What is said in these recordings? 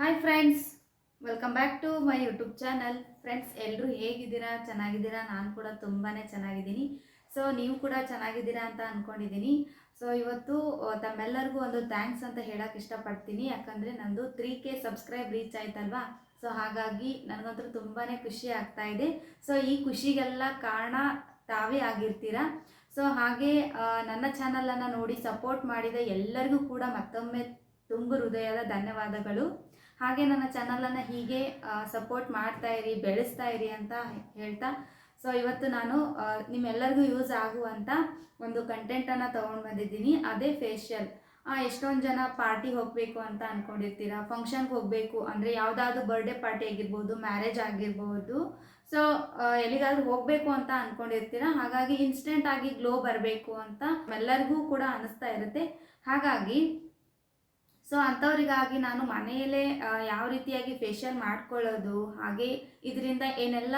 Hi friends welcome back to my YouTube channel friends ಎಲ್ಲರೂ ಹೇಗಿದ್ದೀರಾ? ಚೆನ್ನಾಗಿದ್ದೀರಾ? ನಾನು ಕೂಡ ತುಂಬಾ ಚೆನ್ನಾಗಿದ್ದೀನಿ. ಸೊ ನೀವು ಕೂಡ ಚೆನ್ನಾಗಿದ್ದೀರಾ ಅಂತ ಅಂದ್ಕೊಂಡಿದ್ದೀನಿ ಸೊ ಇವತ್ತು ತಮ್ಮೆಲ್ಲರಿಗೂ ಒಂದು ಥ್ಯಾಂಕ್ಸ್ ಅಂತ ಹೇಳೋಕ್ಕೆ ಇಷ್ಟಪಡ್ತೀನಿ. ಯಾಕಂದರೆ ನಂದು ತ್ರೀ ಕೆ ಸಬ್ಸ್ಕ್ರೈಬ್ ರೀಚ್ ಆಯ್ತಲ್ವಾ? ಸೊ ಹಾಗಾಗಿ ನನಗಂತೂ ತುಂಬಾ ಖುಷಿ ಆಗ್ತಾ ಇದೆ. ಸೊ ಈ ಖುಷಿಗೆಲ್ಲ ಕಾರಣ ತಾವೇ ಆಗಿರ್ತೀರಾ? ಸೊ ಹಾಗೆ ನನ್ನ ಚಾನಲನ್ನು ನೋಡಿ ಸಪೋರ್ಟ್ ಮಾಡಿದ ಎಲ್ಲರಿಗೂ ಕೂಡ ಮತ್ತೊಮ್ಮೆ ತುಂಬ ಹೃದಯದ ಧನ್ಯವಾದಗಳು. ಹಾಗೆ ನನ್ನ ಚಾನಲನ್ನು ಹೀಗೆ ಸಪೋರ್ಟ್ ಮಾಡ್ತಾ ಇರಿ, ಬೆಳೆಸ್ತಾ ಇರಿ ಅಂತ ಹೇಳ್ತಾ ಸೊ ಇವತ್ತು ನಾನು ನಿಮ್ಮೆಲ್ಲರಿಗೂ ಯೂಸ್ ಆಗುವಂಥ ಒಂದು ಕಂಟೆಂಟನ್ನು ತೊಗೊಂಡು ಬಂದಿದ್ದೀನಿ, ಅದೇ ಫೇಶಿಯಲ್ ಎಷ್ಟೊಂದು ಜನ ಪಾರ್ಟಿ ಹೋಗಬೇಕು ಅಂತ ಅಂದ್ಕೊಂಡಿರ್ತೀರಾ ಫಂಕ್ಷನ್ಗೆ ಹೋಗಬೇಕು, ಅಂದರೆ ಯಾವುದಾದ್ರು ಬರ್ಡೇ ಪಾರ್ಟಿ ಆಗಿರ್ಬೋದು ಮ್ಯಾರೇಜ್ ಆಗಿರ್ಬೋದು ಸೊ ಎಲ್ಲಿಗಾದ್ರೂ ಹೋಗಬೇಕು ಅಂತ ಅಂದ್ಕೊಂಡಿರ್ತೀರಾ ಹಾಗಾಗಿ ಇನ್ಸ್ಟೆಂಟ್ ಆಗಿ ಗ್ಲೋ ಬರಬೇಕು ಅಂತ ಎಲ್ಲರಿಗೂ ಕೂಡ ಅನಿಸ್ತಾ ಇರುತ್ತೆ. ಹಾಗಾಗಿ ಸೊ ಅಂಥವರಿಗಾಗಿ ನಾನು ಮನೆಯಲ್ಲೇ ಯಾವ ರೀತಿಯಾಗಿ ಫೇಶಿಯಲ್ ಮಾಡ್ಕೊಳ್ಳೋದು, ಹಾಗೆ ಇದರಿಂದ ಏನೆಲ್ಲ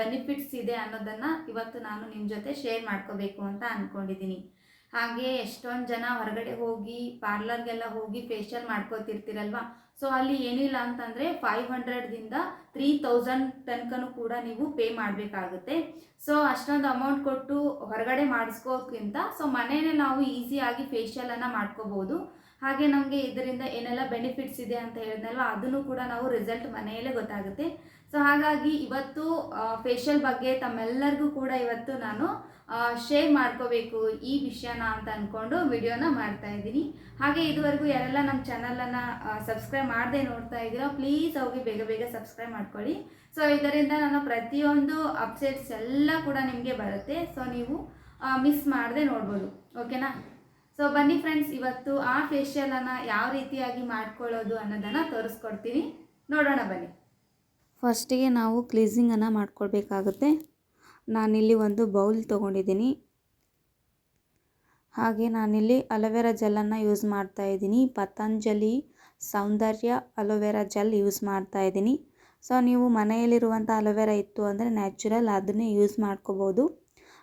ಬೆನಿಫಿಟ್ಸ್ ಇದೆ ಅನ್ನೋದನ್ನು ಇವತ್ತು ನಾನು ನಿಮ್ಮ ಜೊತೆ ಶೇರ್ ಮಾಡ್ಕೋಬೇಕು ಅಂತ ಅಂದ್ಕೊಂಡಿದ್ದೀನಿ ಹಾಗೆ ಎಷ್ಟೊಂದು ಜನ ಹೊರಗಡೆ ಹೋಗಿ ಪಾರ್ಲರ್ಗೆಲ್ಲ ಹೋಗಿ ಫೇಶಿಯಲ್ ಮಾಡ್ಕೋತಿರ್ತೀರಲ್ವಾ? ಸೊ ಅಲ್ಲಿ ಏನಿಲ್ಲ ಅಂತಂದರೆ ಫೈವ್ ಹಂಡ್ರೆಡ್ದಿಂದ ತ್ರೀ ತೌಸಂಡ್ ತನಕನೂ ಕೂಡ ನೀವು ಪೇ ಮಾಡಬೇಕಾಗುತ್ತೆ. ಸೊ ಅಷ್ಟೊಂದು ಅಮೌಂಟ್ ಕೊಟ್ಟು ಹೊರಗಡೆ ಮಾಡಿಸ್ಕೋಕ್ಕಿಂತ ಸೊ ಮನೆಯೇ ನಾವು ಈಸಿಯಾಗಿ ಫೇಶಿಯಲನ್ನು ಮಾಡ್ಕೋಬೋದು. ಹಾಗೆ ನಮಗೆ ಇದರಿಂದ ಏನೆಲ್ಲ ಬೆನಿಫಿಟ್ಸ್ ಇದೆ ಅಂತ ಹೇಳಿದ್ನಲ್ವ, ಅದನ್ನು ಕೂಡ ನಾವು ರಿಸಲ್ಟ್ ಮನೆಯಲ್ಲೇ ಗೊತ್ತಾಗುತ್ತೆ. ಸೊ ಹಾಗಾಗಿ ಇವತ್ತು ಫೇಶಿಯಲ್ ಬಗ್ಗೆ ತಮ್ಮೆಲ್ಲರಿಗೂ ಕೂಡ ಇವತ್ತು ನಾನು ಶೇರ್ ಮಾಡ್ಕೋಬೇಕು ಈ ವಿಷಯನ ಅಂತ ಅಂದ್ಕೊಂಡು ವಿಡಿಯೋನ ಮಾಡ್ತಾ ಇದ್ದೀನಿ. ಹಾಗೆ ಇದುವರೆಗೂ ಯಾರೆಲ್ಲ ನಮ್ಮ ಚಾನಲನ್ನು ಸಬ್ಸ್ಕ್ರೈಬ್ ಮಾಡದೆ ನೋಡ್ತಾ ಇದ್ದೀರೋ ಪ್ಲೀಸ್ ಹೋಗಿ ಬೇಗ ಬೇಗ ಸಬ್ಸ್ಕ್ರೈಬ್ ಮಾಡ್ಕೊಳ್ಳಿ. ಸೊ ಇದರಿಂದ ನಾನು ಪ್ರತಿಯೊಂದು ಅಪ್ಸೆಟ್ಸ್ ಎಲ್ಲ ಕೂಡ ನಿಮಗೆ ಬರುತ್ತೆ. ಸೊ ನೀವು ಮಿಸ್ ಮಾಡದೆ ನೋಡ್ಬೋದು. ಓಕೆನಾ ಸೊ ಬನ್ನಿ ಫ್ರೆಂಡ್ಸ್ ಇವತ್ತು ಆ ಫೇಶಿಯಲನ್ನು ಯಾವ ರೀತಿಯಾಗಿ ಮಾಡ್ಕೊಳ್ಳೋದು ಅನ್ನೋದನ್ನು ತೋರಿಸ್ಕೊಡ್ತೀನಿ. ನೋಡೋಣ ಬನ್ನಿ. ಫಸ್ಟಿಗೆ ನಾವು ಕ್ಲೀಸಿಂಗನ್ನು ಮಾಡ್ಕೊಳ್ಬೇಕಾಗುತ್ತೆ. ನಾನಿಲ್ಲಿ ಒಂದು ಬೌಲ್ ತೊಗೊಂಡಿದ್ದೀನಿ. ಹಾಗೆ ನಾನಿಲ್ಲಿ ಅಲೋವೆರಾ ಜೆಲ್ಲನ್ನು ಯೂಸ್ ಮಾಡ್ತಾ ಇದ್ದೀನಿ. Patanjali Saundarya aloe vera gel use ಮಾಡ್ತಾ ಇದ್ದೀನಿ. ಸೊ ನೀವು ಮನೆಯಲ್ಲಿರುವಂಥ ಅಲೋವೆರಾ ಇತ್ತು ಅಂದರೆ ನ್ಯಾಚುರಲ್ ಅದನ್ನೇ ಯೂಸ್ ಮಾಡ್ಕೋಬೋದು.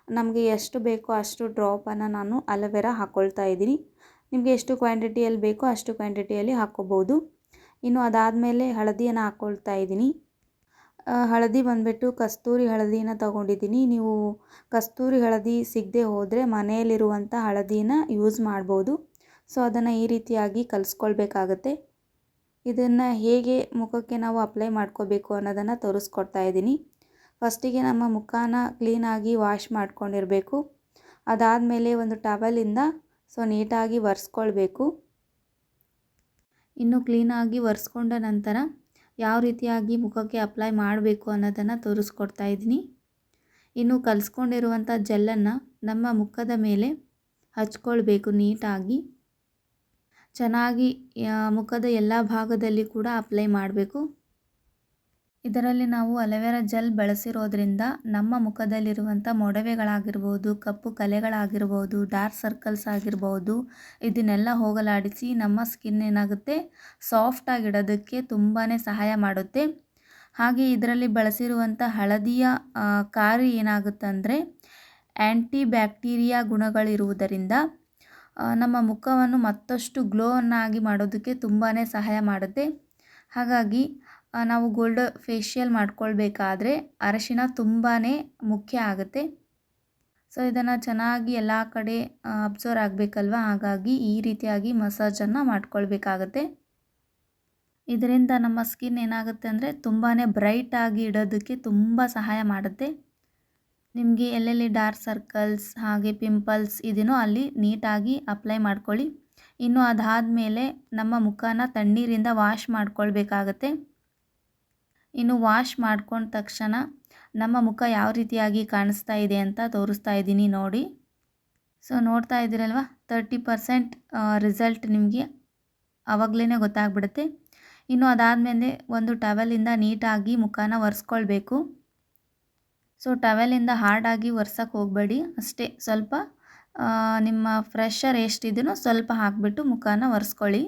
ನಮಗೆ ಎಷ್ಟು ಬೇಕೋ ಅಷ್ಟು ಡ್ರಾಪನ್ನು ನಾನು ಅಲೋವೆರಾ ಹಾಕ್ಕೊಳ್ತಾ ಇದ್ದೀನಿ. ನಿಮಗೆ ಎಷ್ಟು ಕ್ವಾಂಟಿಟಿಯಲ್ಲಿ ಬೇಕೋ ಅಷ್ಟು ಕ್ವಾಂಟಿಟಿಯಲ್ಲಿ ಹಾಕ್ಕೋಬೋದು ಇನ್ನು ಅದಾದಮೇಲೆ ಹಳದಿಯನ್ನು ಹಾಕ್ಕೊಳ್ತಾ ಇದ್ದೀನಿ. ಹಳದಿ ಬಂದುಬಿಟ್ಟು ಕಸ್ತೂರಿ ಹಳದಿನ ತಗೊಂಡಿದ್ದೀನಿ. ನೀವು ಕಸ್ತೂರಿ ಹಳದಿ ಸಿಗದೆ ಹೋದರೆ ಮನೆಯಲ್ಲಿರುವಂಥ ಹಳದಿನ ಯೂಸ್ ಮಾಡ್ಬೋದು. ಸೊ ಅದನ್ನು ಈ ರೀತಿಯಾಗಿ ಕಲಿಸ್ಕೊಳ್ಬೇಕಾಗತ್ತೆ. ಇದನ್ನು ಹೇಗೆ ಮುಖಕ್ಕೆ ನಾವು ಅಪ್ಲೈ ಮಾಡ್ಕೋಬೇಕು ಅನ್ನೋದನ್ನು ತೋರಿಸ್ಕೊಡ್ತಾ ಇದ್ದೀನಿ. ಫಸ್ಟಿಗೆ ನಮ್ಮ ಮುಖನ ಕ್ಲೀನಾಗಿ ವಾಶ್ ಮಾಡ್ಕೊಂಡಿರಬೇಕು. ಅದಾದಮೇಲೆ ಒಂದು ಟವಲಿಂದ ಸೊ ನೀಟಾಗಿ ಒರೆಸ್ಕೊಳ್ಬೇಕು. ಇನ್ನು ಕ್ಲೀನಾಗಿ ಒರೆಸ್ಕೊಂಡ ನಂತರ ಯಾವ ರೀತಿಯಾಗಿ ಮುಖಕ್ಕೆ ಅಪ್ಲೈ ಮಾಡಬೇಕು ಅನ್ನೋದನ್ನು ತೋರಿಸ್ಕೊಡ್ತಾ ಇದ್ದೀನಿ. ಇನ್ನು ಕಲಿಸ್ಕೊಂಡಿರುವಂಥ ಜೆಲ್ಲನ್ನು ನಮ್ಮ ಮುಖದ ಮೇಲೆ ಹಚ್ಕೊಳ್ಬೇಕು ನೀಟಾಗಿ. ಚೆನ್ನಾಗಿ ಮುಖದ ಎಲ್ಲ ಭಾಗದಲ್ಲಿ ಕೂಡ ಅಪ್ಲೈ ಮಾಡಬೇಕು. ಇದರಲ್ಲಿ ನಾವು ಅಲೋವೆರಾ ಜೆಲ್ ಬಳಸಿರೋದ್ರಿಂದ ನಮ್ಮ ಮುಖದಲ್ಲಿರುವಂಥ ಮೊಡವೆಗಳಾಗಿರ್ಬೋದು, ಕಪ್ಪು ಕಲೆಗಳಾಗಿರ್ಬೋದು, ಡಾರ್ಕ್ ಸರ್ಕಲ್ಸ್ ಆಗಿರ್ಬೋದು, ಇದನ್ನೆಲ್ಲ ಹೋಗಲಾಡಿಸಿ ನಮ್ಮ ಸ್ಕಿನ್ ಏನಾಗುತ್ತೆ? ಸಾಫ್ಟಾಗಿಡೋದಕ್ಕೆ ತುಂಬಾ ಸಹಾಯ ಮಾಡುತ್ತೆ. ಹಾಗೆ ಇದರಲ್ಲಿ ಬಳಸಿರುವಂಥ ಹಳದಿಯ ಏನಾಗುತ್ತೆ ಏನಾಗುತ್ತಂದರೆ ಆ್ಯಂಟಿ ಬ್ಯಾಕ್ಟೀರಿಯಾ ಗುಣಗಳಿರುವುದರಿಂದ ನಮ್ಮ ಮುಖವನ್ನು ಮತ್ತಷ್ಟು ಗ್ಲೋವನ್ನಾಗಿ ಮಾಡೋದಕ್ಕೆ ತುಂಬಾ ಸಹಾಯ ಮಾಡುತ್ತೆ. ಹಾಗಾಗಿ ನಾವು ಗೋಲ್ಡ್ ಫೇಶಿಯಲ್ ಮಾಡ್ಕೊಳ್ಬೇಕಾದ್ರೆ ಅರಶಿನ ತುಂಬಾ ಮುಖ್ಯ ಆಗುತ್ತೆ. ಸೊ ಇದನ್ನು ಚೆನ್ನಾಗಿ ಎಲ್ಲ ಕಡೆ ಅಬ್ಸರ್ವ್ ಆಗಬೇಕಲ್ವ? ಹಾಗಾಗಿ ಈ ರೀತಿಯಾಗಿ ಮಸಾಜನ್ನು ಮಾಡ್ಕೊಳ್ಬೇಕಾಗತ್ತೆ. ಇದರಿಂದ ನಮ್ಮ ಸ್ಕಿನ್ ಏನಾಗುತ್ತೆ ಅಂದರೆ ತುಂಬಾ ಬ್ರೈಟಾಗಿ ಇಡೋದಕ್ಕೆ ತುಂಬ ಸಹಾಯ ಮಾಡುತ್ತೆ. ನಿಮಗೆ ಎಲ್ಲೆಲ್ಲಿ ಡಾರ್ಕ್ ಸರ್ಕಲ್ಸ್ ಹಾಗೆ ಪಿಂಪಲ್ಸ್ ಇದೆಯೋ ಅಲ್ಲಿ ನೀಟಾಗಿ ಅಪ್ಲೈ ಮಾಡ್ಕೊಳ್ಳಿ. ಇನ್ನು ಅದಾದ ಮೇಲೆ ನಮ್ಮ ಮುಖನ ತಣ್ಣೀರಿಂದ ವಾಶ್ ಮಾಡ್ಕೊಳ್ಬೇಕಾಗತ್ತೆ. ಇನ್ನು ವಾಶ್ ಮಾಡ್ಕೊಂಡ ತಕ್ಷಣ ನಮ್ಮ ಮುಖ ಯಾವ ರೀತಿಯಾಗಿ ಕಾಣಿಸ್ತಾ ಇದೆ ಅಂತ ತೋರಿಸ್ತಾ ಇದ್ದೀನಿ ನೋಡಿ. ಸೊ ನೋಡ್ತಾ ಇದ್ದೀರಲ್ವ? ತರ್ಟಿ ಪರ್ಸೆಂಟ್ ರಿಸಲ್ಟ್ ನಿಮಗೆ ಆವಾಗಲೇ ಗೊತ್ತಾಗ್ಬಿಡುತ್ತೆ. ಇನ್ನು ಅದಾದಮೇಲೆ ಒಂದು ಟವೆಲಿಂದ ನೀಟಾಗಿ ಮುಖನ ಒರೆಸ್ಕೊಳ್ಬೇಕು. ಸೊ ಟವೆಲಿಂದ ಹಾರ್ಡಾಗಿ ಒರ್ಸಕ್ಕೆ ಹೋಗಬೇಡಿ. ಅಷ್ಟೇ ಸ್ವಲ್ಪ ನಿಮ್ಮ ಫ್ರೆಶರ್ ಎಷ್ಟಿದೆಯೋ ಸ್ವಲ್ಪ ಹಾಕಿಬಿಟ್ಟು ಮುಖಾನ ಒರೆಸ್ಕೊಳ್ಳಿ.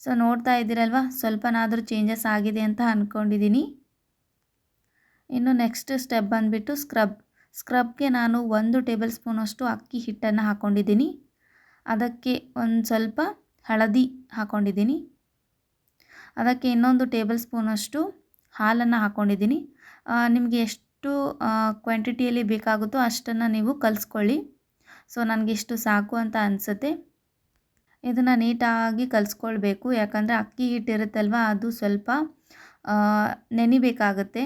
ಸೊ ನೋಡ್ತಾ ಇದ್ದೀರಲ್ವ, ಸ್ವಲ್ಪನಾದರೂ ಚೇಂಜಸ್ ಆಗಿದೆ ಅಂತ ಅಂದ್ಕೊಂಡಿದ್ದೀನಿ ಇನ್ನು ನೆಕ್ಸ್ಟ್ ಸ್ಟೆಪ್ ಬಂದುಬಿಟ್ಟು ಸ್ಕ್ರಬ್. ಸ್ಕ್ರಬ್ಗೆ ನಾನು ಒಂದು ಟೇಬಲ್ ಸ್ಪೂನಷ್ಟು ಅಕ್ಕಿ ಹಿಟ್ಟನ್ನು ಹಾಕ್ಕೊಂಡಿದ್ದೀನಿ ಅದಕ್ಕೆ ಒಂದು ಸ್ವಲ್ಪ ಹಳದಿ ಹಾಕ್ಕೊಂಡಿದ್ದೀನಿ ಅದಕ್ಕೆ ಇನ್ನೊಂದು ಟೇಬಲ್ ಸ್ಪೂನಷ್ಟು ಹಾಲನ್ನು ಹಾಕ್ಕೊಂಡಿದ್ದೀನಿ ನಿಮಗೆ ಎಷ್ಟು ಕ್ವಾಂಟಿಟಿಯಲ್ಲಿ ಬೇಕಾಗುತ್ತೋ ಅಷ್ಟನ್ನು ನೀವು ಕಲಿಸ್ಕೊಳ್ಳಿ. ಸೊ, ನನಗೆ ಇಷ್ಟು ಸಾಕು ಅಂತ ಅನಿಸುತ್ತೆ. ಇದನ್ನು ನೀಟಾಗಿ ಕಲಿಸ್ಕೊಳ್ಬೇಕು. ಯಾಕಂದರೆ ಅಕ್ಕಿ ಹಿಟ್ಟಿರುತ್ತಲ್ವ, ಅದು ಸ್ವಲ್ಪ ನೆನಿಬೇಕಾಗುತ್ತೆ.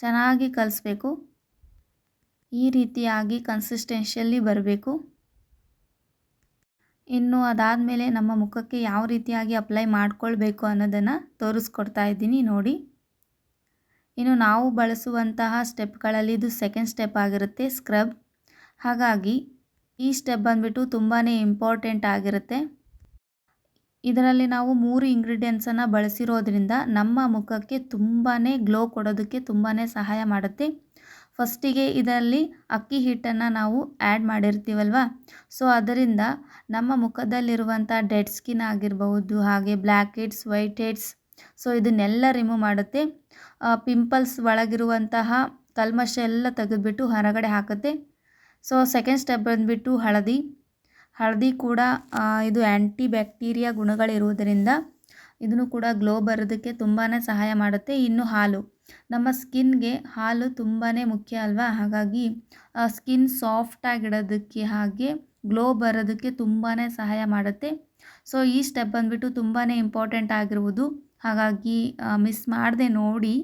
ಚೆನ್ನಾಗಿ ಕಲಿಸ್ಬೇಕು. ಈ ರೀತಿಯಾಗಿ ಕನ್ಸಿಸ್ಟೆನ್ಷಿಯಲ್ಲಿ ಬರಬೇಕು. ಇನ್ನು ಅದಾದಮೇಲೆ ನಮ್ಮ ಮುಖಕ್ಕೆ ಯಾವ ರೀತಿಯಾಗಿ ಅಪ್ಲೈ ಮಾಡ್ಕೊಳ್ಬೇಕು ಅನ್ನೋದನ್ನು ತೋರಿಸ್ಕೊಡ್ತಾ ಇದ್ದೀನಿ ನೋಡಿ. ಇನ್ನು ನಾವು ಬಳಸುವಂತಹ ಸ್ಟೆಪ್ಗಳಲ್ಲಿ ಇದು ಸೆಕೆಂಡ್ ಸ್ಟೆಪ್ ಆಗಿರುತ್ತೆ ಸ್ಕ್ರಬ್ ಹಾಗಾಗಿ ಈ ಸ್ಟೆಪ್ ಬಂದುಬಿಟ್ಟು ತುಂಬಾ ಇಂಪಾರ್ಟೆಂಟ್ ಆಗಿರುತ್ತೆ. ಇದರಲ್ಲಿ ನಾವು ಮೂರು ಇಂಗ್ರೀಡಿಯೆಂಟ್ಸನ್ನು ಬಳಸಿರೋದ್ರಿಂದ ನಮ್ಮ ಮುಖಕ್ಕೆ ತುಂಬಾ ಗ್ಲೋ ಕೊಡೋದಕ್ಕೆ ತುಂಬಾ ಸಹಾಯ ಮಾಡುತ್ತೆ. ಫಸ್ಟಿಗೆ ಇದರಲ್ಲಿ ಅಕ್ಕಿ ಹಿಟ್ಟನ್ನು ನಾವು ಆ್ಯಡ್ ಮಾಡಿರ್ತೀವಲ್ವ? ಸೊ ಅದರಿಂದ ನಮ್ಮ ಮುಖದಲ್ಲಿರುವಂಥ ಡೆಡ್ ಸ್ಕಿನ್ ಆಗಿರಬಹುದು, ಹಾಗೆ black heads white heads so ಇದನ್ನೆಲ್ಲ ರಿಮೂವ್ ಮಾಡುತ್ತೆ. ಪಿಂಪಲ್ಸ್ ಒಳಗಿರುವಂತಹ ಕಲ್ಮಶ ಎಲ್ಲ ತೆಗೆದುಬಿಟ್ಟು ಹೊರಗಡೆ ಹಾಕುತ್ತೆ. ಸೊ ಸೆಕೆಂಡ್ ಸ್ಟೆಪ್ ಬಂದುಬಿಟ್ಟು ಹಳದಿ. ಹಳದಿ ಕೂಡ ಇದು ಆ್ಯಂಟಿ ಬ್ಯಾಕ್ಟೀರಿಯಾ ಗುಣಗಳಿರುವುದರಿಂದ ಇದನ್ನು ಕೂಡ ಗ್ಲೋ ಬರೋದಕ್ಕೆ ತುಂಬಾ ಸಹಾಯ ಮಾಡುತ್ತೆ. ಇನ್ನು ಹಾಲು. ನಮ್ಮ ಸ್ಕಿನ್ಗೆ ಹಾಲು ತುಂಬಾ ಮುಖ್ಯ ಅಲ್ವಾ? ಹಾಗಾಗಿ ಸ್ಕಿನ್ ಸಾಫ್ಟಾಗಿಡೋದಕ್ಕೆ ಹಾಗೆ ಗ್ಲೋ ಬರೋದಕ್ಕೆ ತುಂಬಾ ಸಹಾಯ ಮಾಡುತ್ತೆ. ಸೊ ಈ ಸ್ಟೆಪ್ ಬಂದುಬಿಟ್ಟು ತುಂಬಾ ಇಂಪಾರ್ಟೆಂಟ್ ಆಗಿರುವುದು. ಹಾಗಾಗಿ ಮಿಸ್ ಮಾಡದೆ ನೋಡಿ.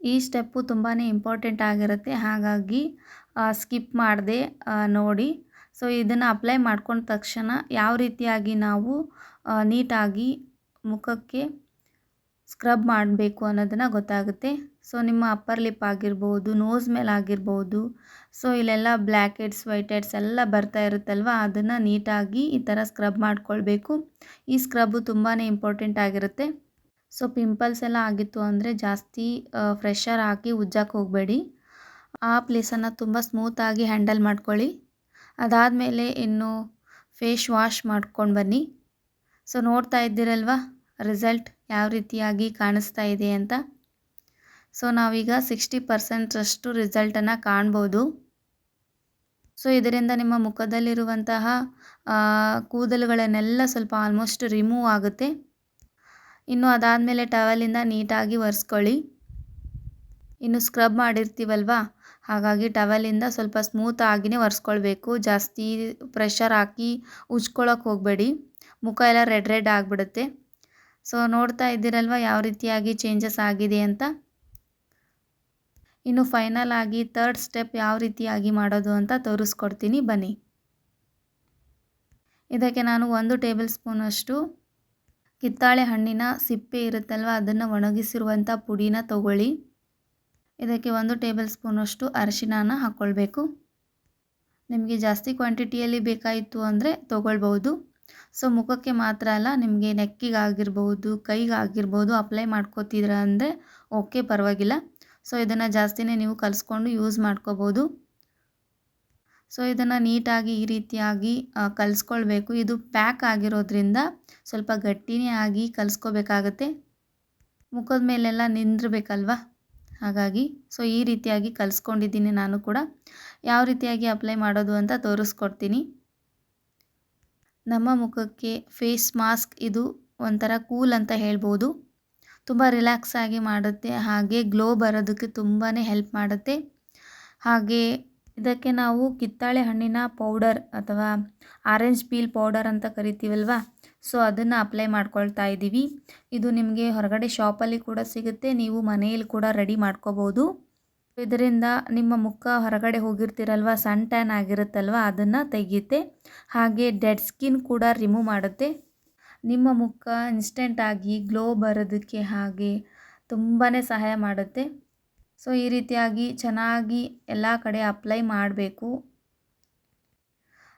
ಈ ಸ್ಟೆಪ್ಪು ತುಂಬಾ ಇಂಪಾರ್ಟೆಂಟ್ ಆಗಿರುತ್ತೆ. ಹಾಗಾಗಿ ಸ್ಕಿಪ್ ಮಾಡದೆ ನೋಡಿ. ಸೊ ಇದನ್ನು ಅಪ್ಲೈ ಮಾಡ್ಕೊಂಡ ತಕ್ಷಣ ಯಾವ ರೀತಿಯಾಗಿ ನಾವು ನೀಟಾಗಿ ಮುಖಕ್ಕೆ ಸ್ಕ್ರಬ್ ಮಾಡಬೇಕು ಅನ್ನೋದನ್ನು ಗೊತ್ತಾಗುತ್ತೆ. ಸೊ ನಿಮ್ಮ ಅಪ್ಪರ್ ಲಿಪ್ ಆಗಿರ್ಬೋದು ನೋಸ್ ಮೇಲೆ ಆಗಿರ್ಬೋದು ಸೊ ಇಲ್ಲೆಲ್ಲ ಬ್ಲ್ಯಾಕ್ ಹೆಡ್ಸ್ ವೈಟ್ ಹೆಡ್ಸ್ ಎಲ್ಲ ಬರ್ತಾ ಇರುತ್ತಲ್ವ? ಅದನ್ನು ನೀಟಾಗಿ ಈ ಥರ ಸ್ಕ್ರಬ್ ಮಾಡ್ಕೊಳ್ಬೇಕು. ಈ ಸ್ಕ್ರಬ್ಬು ತುಂಬಾ ಇಂಪಾರ್ಟೆಂಟ್ ಆಗಿರುತ್ತೆ. ಸೊ ಪಿಂಪಲ್ಸ್ ಎಲ್ಲ ಆಗಿತ್ತು ಅಂದರೆ ಜಾಸ್ತಿ ಫ್ರೆಶರ್ ಹಾಕಿ ಉಜ್ಜಕ್ಕೆ ಹೋಗಬೇಡಿ. ಆ ಪ್ಲೇಸನ್ನು ತುಂಬ ಸ್ಮೂತಾಗಿ ಹ್ಯಾಂಡಲ್ ಮಾಡ್ಕೊಳ್ಳಿ. ಅದಾದಮೇಲೆ ಇನ್ನು ಫೇಸ್ ವಾಶ್ ಮಾಡ್ಕೊಂಡು ಬನ್ನಿ. ಸೊ ನೋಡ್ತಾ ಇದ್ದೀರಲ್ವ? ರಿಸಲ್ಟ್ ಯಾವ ರೀತಿಯಾಗಿ ಕಾಣಿಸ್ತಾ ಇದೆ ಅಂತ? ಸೊ ನಾವೀಗ ಸಿಕ್ಸ್ಟಿ ಪರ್ಸೆಂಟ್ರಷ್ಟು ರಿಸಲ್ಟನ್ನು ಕಾಣ್ಬೋದು. ಸೊ ಇದರಿಂದ ನಿಮ್ಮ ಮುಖದಲ್ಲಿರುವಂತಹ ಕೂದಲುಗಳನ್ನೆಲ್ಲ ಸ್ವಲ್ಪ ಆಲ್ಮೋಸ್ಟ್ ರಿಮೂವ್ ಆಗುತ್ತೆ. ಇನ್ನು ಅದಾದಮೇಲೆ ಟವಲಿಂದ ನೀಟಾಗಿ ಒರೆಸ್ಕೊಳ್ಳಿ. ಇನ್ನು ಸ್ಕ್ರಬ್ ಮಾಡಿರ್ತೀವಲ್ವಾ? ಹಾಗಾಗಿ ಟವಲಿಂದ ಸ್ವಲ್ಪ ಸ್ಮೂತ್ ಆಗಿನೇ ಒರೆಸ್ಕೊಳ್ಬೇಕು. ಜಾಸ್ತಿ ಪ್ರೆಷರ್ ಹಾಕಿ ಉಜ್ಕೊಳ್ಳೋಕೆ ಹೋಗಬೇಡಿ. ಮುಖ ಎಲ್ಲ ರೆಡ್ ರೆಡ್ ಆಗಿಬಿಡುತ್ತೆ. ಸೊ ನೋಡ್ತಾ ಇದ್ದೀರಲ್ವ? ಯಾವ ರೀತಿಯಾಗಿ ಚೇಂಜಸ್ ಆಗಿದೆ ಅಂತ? ಇನ್ನು ಫೈನಲ್ ಆಗಿ ತರ್ಡ್ ಸ್ಟೆಪ್ ಯಾವ ರೀತಿಯಾಗಿ ಮಾಡೋದು ಅಂತ ತೋರಿಸ್ಕೊಡ್ತೀನಿ. ಬನ್ನಿ. ಇದಕ್ಕೆ ನಾನು ಒಂದು ಟೇಬಲ್ ಸ್ಪೂನಷ್ಟು ಕಿತ್ತಾಳೆ ಹಣ್ಣಿನ ಸಿಪ್ಪೆ ಇರುತ್ತಲ್ವ, ಅದನ್ನು ಒಣಗಿಸಿರುವಂಥ ಪುಡಿನ ತಗೊಳ್ಳಿ. ಇದಕ್ಕೆ ಒಂದು ಟೇಬಲ್ ಸ್ಪೂನಷ್ಟು ಅರಿಶಿಣನ ಹಾಕ್ಕೊಳ್ಬೇಕು ನಿಮಗೆ ಜಾಸ್ತಿ ಕ್ವಾಂಟಿಟಿಯಲ್ಲಿ ಬೇಕಾಯಿತು ಅಂದರೆ ತೊಗೊಳ್ಬೋದು ಸೊ ಮುಖಕ್ಕೆ ಮಾತ್ರ ಅಲ್ಲ, ನಿಮಗೆ ನೆಕ್ಕಿಗಾಗಿರ್ಬೋದು, ಕೈಗಾಗಿರ್ಬೋದು ಅಪ್ಲೈ ಮಾಡ್ಕೋತಿದ್ರ ಅಂದರೆ ಓಕೆ ಪರವಾಗಿಲ್ಲ. ಸೊ ಇದನ್ನು ಜಾಸ್ತಿನೇ ನೀವು ಕಲಿಸ್ಕೊಂಡು ಯೂಸ್ ಮಾಡ್ಕೋಬೋದು. ಸೊ ಇದನ್ನು ನೀಟಾಗಿ ಈ ರೀತಿಯಾಗಿ ಕಲಿಸ್ಕೊಳ್ಬೇಕು. ಇದು ಪ್ಯಾಕ್ ಆಗಿರೋದ್ರಿಂದ ಸ್ವಲ್ಪ ಗಟ್ಟಿನೇ ಆಗಿ ಕಲಿಸ್ಕೋಬೇಕಾಗತ್ತೆ. ಮುಖದ ಮೇಲೆಲ್ಲ ನಿಂದಿರಬೇಕಲ್ವ? ಹಾಗಾಗಿ ಸೊ ಈ ರೀತಿಯಾಗಿ ಕಲಿಸ್ಕೊಂಡಿದ್ದೀನಿ ನಾನು ಕೂಡ. ಯಾವ ರೀತಿಯಾಗಿ ಅಪ್ಲೈ ಮಾಡೋದು ಅಂತ ತೋರಿಸ್ಕೊಡ್ತೀನಿ. ನಮ್ಮ ಮುಖಕ್ಕೆ ಫೇಸ್ ಮಾಸ್ಕ್ ಇದು ಒಂಥರ ಕೂಲ್ ಅಂತ ಹೇಳ್ಬೋದು. ತುಂಬ ರಿಲ್ಯಾಕ್ಸ್ ಆಗಿ ಮಾಡುತ್ತೆ, ಹಾಗೆ ಗ್ಲೋ ಬರೋದಕ್ಕೆ ತುಂಬಾ ಹೆಲ್ಪ್ ಮಾಡುತ್ತೆ. ಹಾಗೆ ಇದಕ್ಕೆ ನಾವು ಕಿತ್ತಾಳೆ ಹಣ್ಣಿನ ಪೌಡರ್ ಅಥವಾ ಆರೆಂಜ್ ಪೀಲ್ ಪೌಡರ್ ಅಂತ ಕರಿತೀವಲ್ವ, ಸೊ ಅದನ್ನು ಅಪ್ಲೈ ಮಾಡ್ಕೊಳ್ತಾ ಇದ್ದೀವಿ. ಇದು ನಿಮಗೆ ಹೊರಗಡೆ ಶಾಪಲ್ಲಿ ಕೂಡ ಸಿಗುತ್ತೆ, ನೀವು ಮನೆಯಲ್ಲಿ ಕೂಡ ರೆಡಿ ಮಾಡ್ಕೋಬೋದು. ಇದರಿಂದ ನಿಮ್ಮ ಮುಖ ಹೊರಗಡೆ ಹೋಗಿರ್ತೀರಲ್ವ, ಸನ್ ಟ್ಯಾನ್ ಆಗಿರುತ್ತಲ್ವ, ಅದನ್ನು ತೆಗೆಯುತ್ತೆ. ಹಾಗೆ ಡೆಡ್ ಸ್ಕಿನ್ ಕೂಡ ರಿಮೂವ್ ಮಾಡುತ್ತೆ. ನಿಮ್ಮ ಮುಖ ಇನ್ಸ್ಟೆಂಟಾಗಿ ಗ್ಲೋ ಬರೋದಕ್ಕೆ ಹಾಗೆ ತುಂಬಾ ಸಹಾಯ ಮಾಡುತ್ತೆ. ಸೊ ಈ ರೀತಿಯಾಗಿ ಚೆನ್ನಾಗಿ ಎಲ್ಲ ಕಡೆ ಅಪ್ಲೈ ಮಾಡಬೇಕು.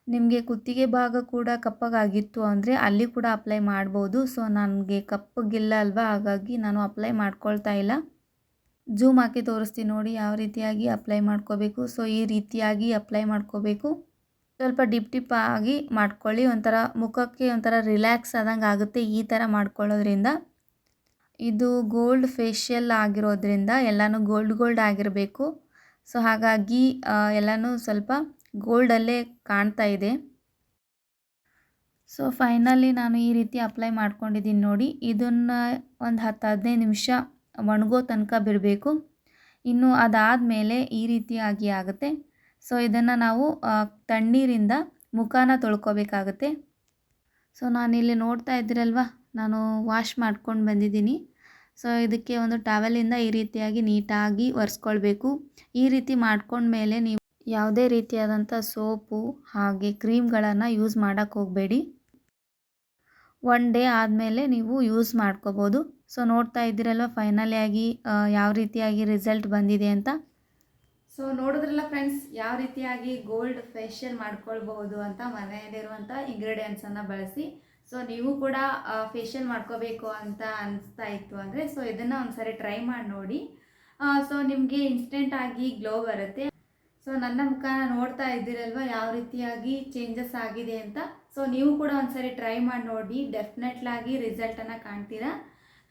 ನಿಮಗೆ ಕುತ್ತಿಗೆ ಭಾಗ ಕೂಡ ಕಪ್ಪಗಾಗಿತ್ತು ಅಂದರೆ ಅಲ್ಲಿ ಕೂಡ ಅಪ್ಲೈ ಮಾಡ್ಬೋದು. ಸೊ ನನಗೆ ಕಪ್ಪಗಿಲ್ಲ ಅಲ್ವಾ? ಹಾಗಾಗಿ ನಾನು ಅಪ್ಲೈ ಮಾಡ್ಕೊಳ್ತಾ ಇಲ್ಲ. ಜೂಮ್ ಹಾಕಿ ತೋರಿಸ್ತೀನಿ ನೋಡಿ ಯಾವ ರೀತಿಯಾಗಿ ಅಪ್ಲೈ ಮಾಡ್ಕೋಬೇಕು. ಸೊ ಈ ರೀತಿಯಾಗಿ ಅಪ್ಲೈ ಮಾಡ್ಕೋಬೇಕು. ಸ್ವಲ್ಪ ಡಿಪ್ ಡಿಪ್ ಆಗಿ ಮಾಡ್ಕೊಳ್ಳಿ. ಒಂಥರ ಮುಖಕ್ಕೆ ಒಂಥರ ರಿಲ್ಯಾಕ್ಸ್ ಆದಂಗೆ ಆಗುತ್ತೆ ಈ ಥರ ಮಾಡ್ಕೊಳ್ಳೋದ್ರಿಂದ. ಇದು ಗೋಲ್ಡ್ ಫೇಶಿಯಲ್ ಆಗಿರೋದ್ರಿಂದ ಎಲ್ಲನೂ ಗೋಲ್ಡ್ ಗೋಲ್ಡ್ ಆಗಿರಬೇಕು. ಸೊ, ಹಾಗಾಗಿ ಎಲ್ಲನೂ ಸ್ವಲ್ಪ ಗೋಲ್ಡಲ್ಲೇ ಕಾಣ್ತಾ ಇದೆ. ಸೊ, ಫೈನಲಿ ನಾನು ಈ ರೀತಿ ಅಪ್ಲೈ ಮಾಡ್ಕೊಂಡಿದ್ದೀನಿ ನೋಡಿ. ಇದನ್ನು ಒಂದು ಹತ್ತು ಹದಿನೈದು ನಿಮಿಷ ಒಣಗೋ ತನಕ ಬಿಡಬೇಕು. ಇನ್ನು ಅದಾದಮೇಲೆ ಈ ರೀತಿಯಾಗಿ ಆಗುತ್ತೆ. ಸೊ ಇದನ್ನು ನಾವು ತಣ್ಣೀರಿಂದ ಮುಖನ ತೊಳ್ಕೊಬೇಕಾಗತ್ತೆ. ಸೊ ನಾನಿಲ್ಲಿ ನೋಡ್ತಾ ಇದ್ದೀರಲ್ವ, ನಾನು ವಾಶ್ ಮಾಡ್ಕೊಂಡು ಬಂದಿದ್ದೀನಿ. ಸೊ ಇದಕ್ಕೆ ಒಂದು ಟವೆಲಿಂದ ಈ ರೀತಿಯಾಗಿ ನೀಟಾಗಿ ಒರೆಸ್ಕೊಳ್ಬೇಕು. ಈ ರೀತಿ ಮಾಡ್ಕೊಂಡ್ಮೇಲೆ ನೀವು ಯಾವುದೇ ರೀತಿಯಾದಂಥ ಸೋಪು ಹಾಗೆ ಕ್ರೀಮ್ಗಳನ್ನು ಯೂಸ್ ಮಾಡೋಕ್ಕೆ ಹೋಗಬೇಡಿ. ಒನ್ ಡೇ ಆದಮೇಲೆ ನೀವು ಯೂಸ್ ಮಾಡ್ಕೋಬೋದು. ಸೊ ನೋಡ್ತಾ ಇದ್ದೀರಲ್ವ ಫೈನಲಿ ಆಗಿ ಯಾವ ರೀತಿಯಾಗಿ ರಿಸಲ್ಟ್ ಬಂದಿದೆ ಅಂತ. ಸೊ ನೋಡಿದ್ರಲ್ಲ ಫ್ರೆಂಡ್ಸ್ ಯಾವ ರೀತಿಯಾಗಿ ಗೋಲ್ಡ್ ಫೇಶಿಯಲ್ ಮಾಡ್ಕೊಳ್ಬಹುದು ಅಂತ ಮನೆಯಲ್ಲಿರುವಂಥ ಇಂಗ್ರೀಡಿಯೆಂಟ್ಸನ್ನು ಬಳಸಿ. ಸೊ ನೀವು ಕೂಡ ಫೇಶಿಯಲ್ ಮಾಡ್ಕೋಬೇಕು ಅಂತ ಅನಿಸ್ತಾ ಇತ್ತು ಅಂದರೆ ಸೊ ಇದನ್ನು ಒಂದ್ಸರಿ ಟ್ರೈ ಮಾಡಿ ನೋಡಿ. ಸೊ ನಿಮಗೆ ಇನ್ಸ್ಟೆಂಟ್ ಆಗಿ ಗ್ಲೋ ಬರುತ್ತೆ. ಸೊ ನನ್ನ ಮುಖನ ನೋಡ್ತಾ ಇದ್ದೀರಲ್ವ, ಯಾವ ರೀತಿಯಾಗಿ ಚೇಂಜಸ್ ಆಗಿದೆ ಅಂತ. ಸೊ ನೀವು ಕೂಡ ಒಂದ್ಸರಿ ಟ್ರೈ ಮಾಡಿ ನೋಡಿ ಡೆಫಿನೆಟ್ಲಾಗಿ ರಿಸಲ್ಟನ್ನು ಕಾಣ್ತೀರಾ?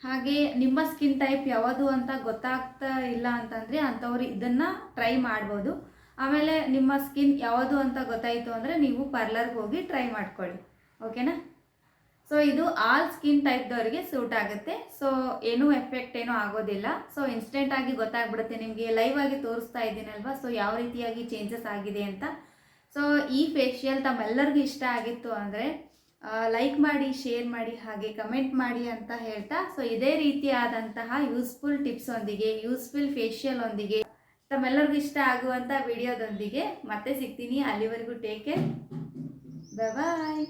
ಹಾಗೆ ನಿಮ್ಮ ಸ್ಕಿನ್ ಟೈಪ್ ಯಾವುದು ಅಂತ ಗೊತ್ತಾಗ್ತಾ ಇಲ್ಲ ಅಂತಂದರೆ ಅಂಥವ್ರು ಇದನ್ನು ಟ್ರೈ ಮಾಡ್ಬೋದು. ಆಮೇಲೆ ನಿಮ್ಮ ಸ್ಕಿನ್ ಯಾವುದು ಅಂತ ಗೊತ್ತಾಯಿತು ಅಂದರೆ ನೀವು ಪಾರ್ಲರ್ಗೆ ಹೋಗಿ ಟ್ರೈ ಮಾಡ್ಕೊಳ್ಳಿ. ಓಕೆನಾ ಸೊ ಇದು ಆಲ್ ಸ್ಕಿನ್ ಟೈಪ್ದವರಿಗೆ ಸೂಟ್ ಆಗುತ್ತೆ. ಸೊ ಏನೂ ಎಫೆಕ್ಟ್ ಏನೂ ಆಗೋದಿಲ್ಲ. ಸೊ ಇನ್ಸ್ಟೆಂಟ್ ಆಗಿ ಗೊತ್ತಾಗ್ಬಿಡುತ್ತೆ ನಿಮಗೆ. ಲೈವ್ ಆಗಿ ತೋರಿಸ್ತಾ ಇದ್ದೀನಲ್ವಾ? ಸೊ ಯಾವ ರೀತಿಯಾಗಿ ಚೇಂಜಸ್ ಆಗಿದೆ ಅಂತ. ಸೊ ಈ ಫೇಶಿಯಲ್ ತಮ್ಮೆಲ್ಲರಿಗೂ ಇಷ್ಟ ಆಗಿತ್ತು ಅಂದರೆ ಲೈಕ್ ಮಾಡಿ ಶೇರ್ ಮಾಡಿ, ಹಾಗೆ ಕಮೆಂಟ್ ಮಾಡಿ ಅಂತ ಹೇಳ್ತಾ ಸೊ ಇದೇ ರೀತಿಯಾದಂತಹ ಯೂಸ್ಫುಲ್ ಟಿಪ್ಸ್ ಒಂದಿಗೆ ಯೂಸ್ಫುಲ್ ಫೇಶಿಯಲ್ ಒಂದಿಗೆ ತಮ್ಮೆಲ್ಲರಿಗೂ ಇಷ್ಟ ಆಗುವಂಥ ವಿಡಿಯೋದೊಂದಿಗೆ ಮತ್ತೆ ಸಿಗ್ತೀನಿ. ಅಲ್ಲಿವರೆಗೂ ಟೇಕ್ ಕೇರ್ ಬಾಯ್